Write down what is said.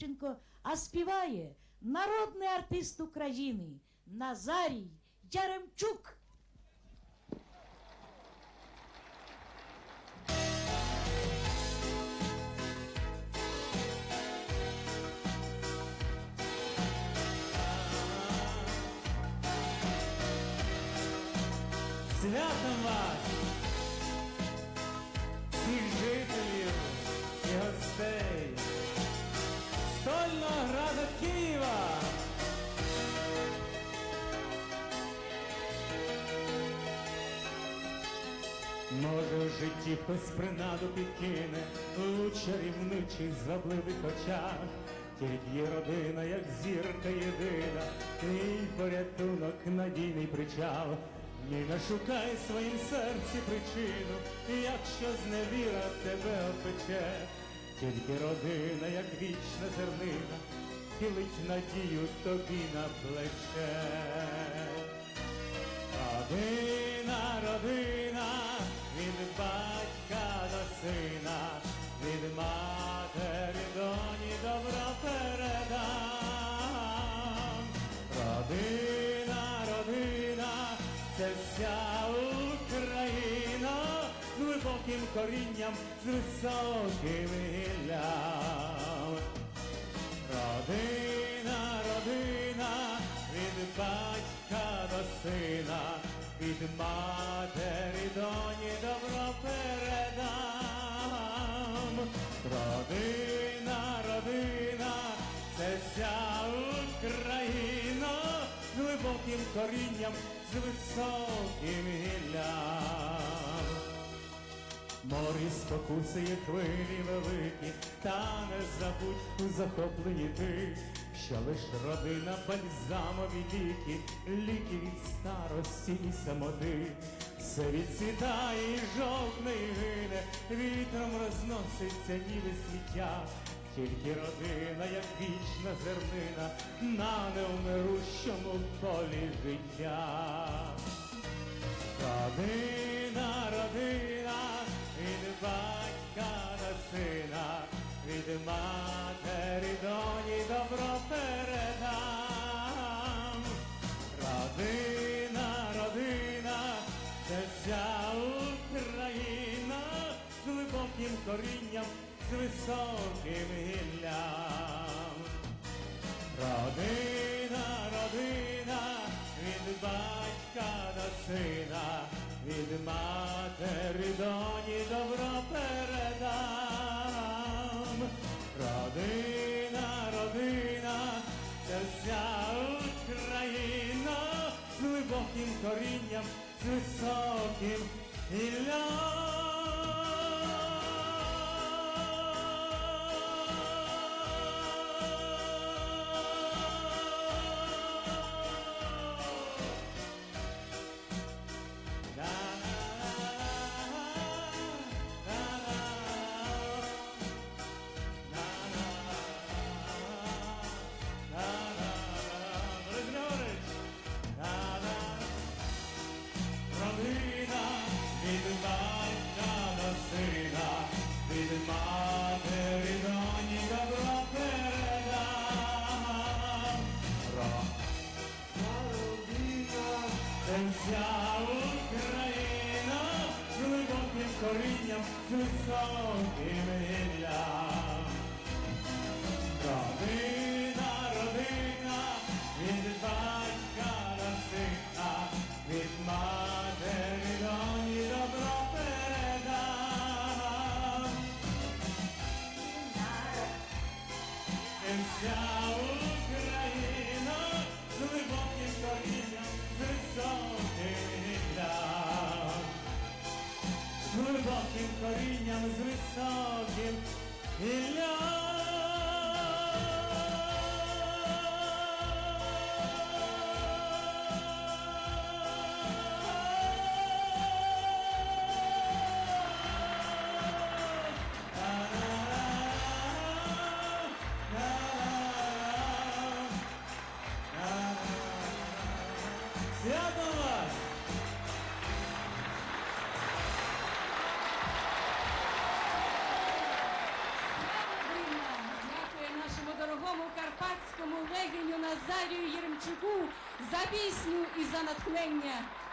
Ющенко, а співає народний артист України Назарій Яремчук. Святом вас, всіх жителів і гостей Може, в житті хтось принаду підкине у чарівничих звабливих очах. Тільки є родина, як зірка єдина, твій порятунок, надійний причал. Не шукай своїм серці причину, якщо зневіра тебе опече, тільки родина, як вічна зернина, хилить надію тобі на плече. Родина, родина, батька до сина, від матері доні добро передам. Родина, родина, це вся Україна з глибоким корінням, з високим гіллям. Родина, родина, від батька до сина, від матері доні добро передам. Родина, родина, це вся Україна з глибоким корінням, з високим гіллям. Морі спокусує хвилі великі, та не забудь у захопленні ти, що лиш родина бальзамові ліки, ліки від старості і самоти. Все відсідає і жовтне гине, вітром розноситься ніби сміття. Тільки родина, як вічна зернина, на невмирущому полі життя. Родина, корінням, з високим гіллям. Родина, родина, від батька до сина, від матері доні добро передам. Родина, родина, це вся Україна з глибоким корінням, з високим гіллям. Це вся Україна глибоким корінням, з високим гіллям. 1년 Святого! Назарію Єремчуку за пісню і за натхнення.